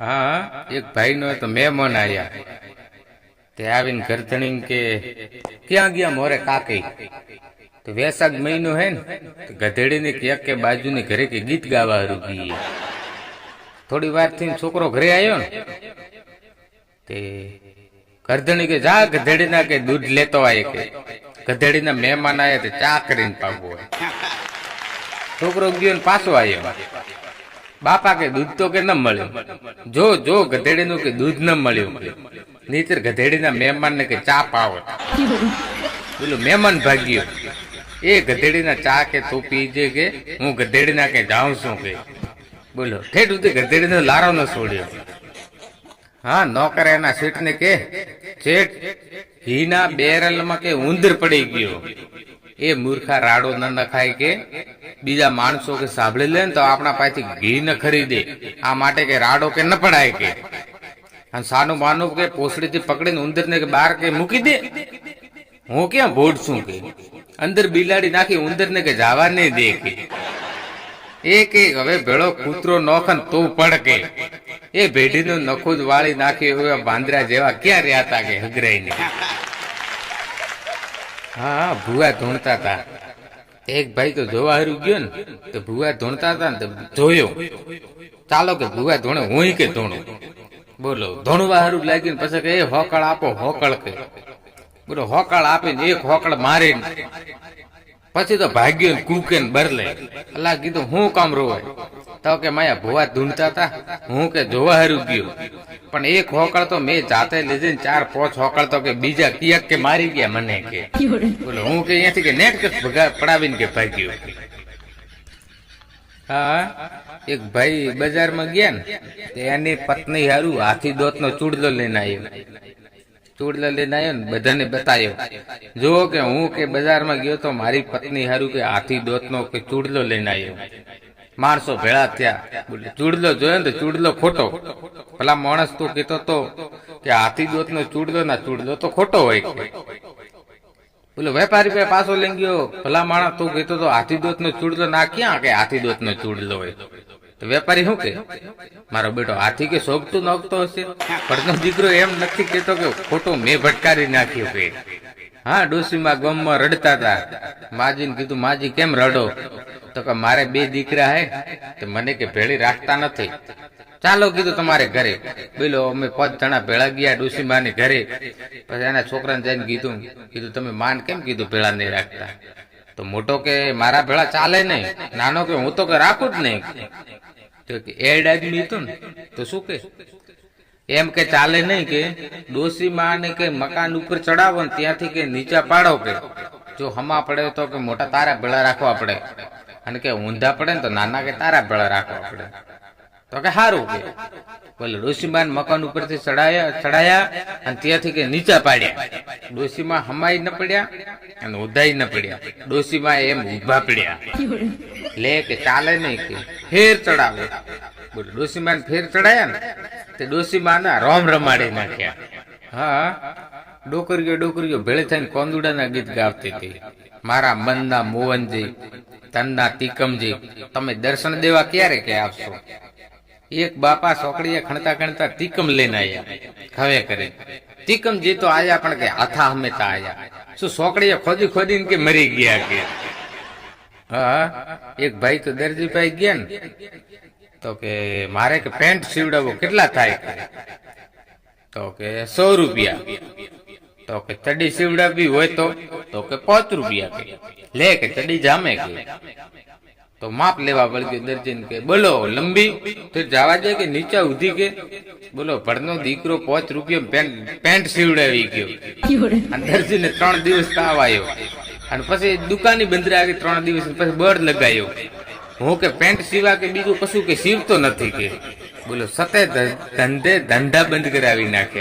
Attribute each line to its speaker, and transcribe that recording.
Speaker 1: હા, એક ભાઈનો તો મહેમાન આવ્યા તે આવીને ગરધણી કે, ક્યાં ગયા મોરે કાકી? તો વેસાગ મહિનો હે ને, તો ગધેડીને ક્યાંક કે બાજુની ઘરે કે ગીત ગાવા હારું થોડી વારથી છોકરો ઘરે આવ્યો ને, તે ગરધણી કે, જા ગધેડીના કે દૂધ લેતો આય કે. ગધેડીના મહેમાન આયા તે ચા કરીને હોય. છોકરો ગયો ને પાછો આવ્યો બાપા કે દૂધ તો કે ન મળ્યું. જો જો ગધેડીનું કે દૂધ ન મળ્યું. નહીતર ગધેડીના મહેમાનને કે ચા પાવો. પેલું મહેમાન ભાગ્યો. એ ગધેડીના ચા કે તું પીજે કે, હું ગધેડીના કે જાઉં છું કે. બોલો, ઠેઠ સુધી ગધેડીનો લારો ન છોડ્યો. હા નોકર એના શેઠને કે, શેઠ ઘીના બેરલમાં કે ઉંદર પડી ગયો. એ મૂર્ખા રાડો ન નખાય કે બીજા માણસો કે સાંભળી લે ને તો આપણા પાસેથી ઘી ન ખરીદે. આ માટે કે રાડો કે ન પડાય કે. અને સાનું માનું કે પોસડીથી પકડીને ઉંદરને કે બહાર કે મૂકી દે. હું ક્યાં ભોડ છું કે? અંદર બિલાડી નાખી ઉંદરને કે જવા નહીં દે કે. એ કે હવે ભેળો કૂતરો નોખન તો પડકે એ ભેઢીનું નખું જ વાળી નાખી હવે બાંદરા જેવા ક્યાં રહ્યા હતા કે હગરાઈને. હા, ભૂવા ધૂણતા હતા એક ભાઈ તો જોવા હારું ગયો ને, તો ભૂવા ધૂણતા હતા ને તો જોયો. ચાલો કે ભૂવા ધૂણે હું કે ધોણો. બોલો, ધોણવા હારું લાગ્યું પછી કે એ હોકળ આપો, હોકળ કે. બોલો, હોકળ આપીને એક હોકળ મારીને. પછી તો ભાગ્યો ને કૂકે ને બરલે અલા કીધું, હું કામ રોવાય તો કે માયા ભુવા ધૂંઢતા હતા હું કે જોવા હારું ગયો. પણ એક હોકળ તો મેં જાતે લીધી ને ચાર, પાંચ હોકળ તો કે બીજા કિયક કે મારી ગયા મને કે. બોલો, હું કે અહીંયાથી કે નેટ કે પડાવીને કે ભાગ્યો. હા, એક ભાઈ બજારમાં ગયા ને એની પત્ની હારું હાથી દોત નો ચૂડલો લઈને આવ્યો ચૂડલો લઈને આવ્યો ને બધાને બતાવ્યો જો કે હું કે બજારમાં ગયો તો મારી પત્ની હારું કે હાથી દોત નો કે ચૂડલો લઈને આવ્યો માણસો ભેળા થયા. ચૂડલો જોયો ને ચૂડલો ખોટો. પેલા માણસ તું કહેતો તો કે હાથી દોત નો ચૂડલો ના ચૂડલો તો ખોટો હોય બોલો, વેપારી ભાઈ પાછો લઈ ગયો. ભલા માણસ તું કહેતો તો હાથી દોત નો ચૂડલો ના ક્યાં કે હાથી દોત નો ચૂડલો હોય? તો વેપારી શું કે મારો બેટો, હાથી કે શોભતું નોખતો હશે? પણ દીકરો એમ નથી કેતો કે ખોટો મેં ભટકારી નાખ્યું કે. હા, ડોસીમાં ગમમાં રડતા હતા માજીને કીધું, માજી, કેમ રડો? તો કે, મારે બે દીકરા હે, તો મને કે ભેળી રાખતા નથી. ચાલો, કીધું, તમારે ઘરે. બોલો, અમે પાંચ જણા ભેળા ગયા ડોસીમા ને ઘરે. પછી એના છોકરાને જઈને કીધું કીધું, તમે માન કેમ કીધું ભેળા નહીં રાખતા? તો મોટો કે, મારા ભેળા ચાલે નહીં. નાનો કે, હું તો કે રાખું જ નહીં. તો એડ આદમી હતું ને. તો શું કે? એમ કે ચાલે નહીં કે ડોસી માને કે મકાન ઉપર ચડાવો ને ત્યાંથી કે નીચે પાડો કે. જો હમા પડે તો કે મોટા તારા ભેળા રાખવા પડે. અને કે ઊંધા પડે ને તો નાના કે તારા ભેળા રાખવા પડે. તો કે સારું કે. બોલે ડોસીમાન મકાન ઉપરથી ચડાયા ચડાયા અને ત્યાંથી કે નીચે પાડ્યા. ડોસીમાં હમાઈ ન પડ્યા અને ઉધાઈ ન પડ્યા. ડોસીમાં એમ ઊભા પડ્યા. લે કે ચાલે નહીં કે. ફેર ચડાવે. બોલે ડોસીમાન ફેર ચડાયા ને. તે ડોસી માના રોમ રમાડી નાખ્યા. હા, ડોકરીઓ ડોકરીઓ ભેળે થઈને કોંદુડાના ગીત ગાવતી હતી. મારા મનના મોહનજી તનના તિકમજી, તમે દર્શન દેવા ક્યારે કે આવશો? એક બાપા સોકડીએ ખણતા ખણતા તિકમ લઈને આયા. ખવે કરે. તીકમજી તો આયા પણ કે હાથા હમેતા આયા. શું સોકડીએ ખોદી ખોદીને કે મરી ગયા કે? હા, એક ભાઈ તો દરજીભાઈ ગયા ને. તો કે મારે કે પેન્ટ સીવડાવવો કેટલા થાય તો કે સો રૂપિયા. તો કે ચડી સીવડાવવી હોય તો? તો કે પાંચ રૂપિયા કે. લે કે ચડી જામે કે. તો માપ લેવા વળગ્યો દર્જીને કે, બોલો, લંબી, તો જવા દે કે નીચે ઉધી કે? બોલો ભડનો દીકરો પાંચ રૂપિયા પેન્ટ પેન્ટ સીવડાવી ગયો. અને દર્જીને ત્રણ દિવસ તાવ આવ્યો. અને પછી દુકાની બંદરે આવી ત્રણ દિવસ પછી બળ લગાયો હું કે પેન્ટ સીવા કે બીજું કશું કે સીવતો નથી કે. બોલો, સતે ધંધે ધંધા બંધ કરાવી નાખ્યા.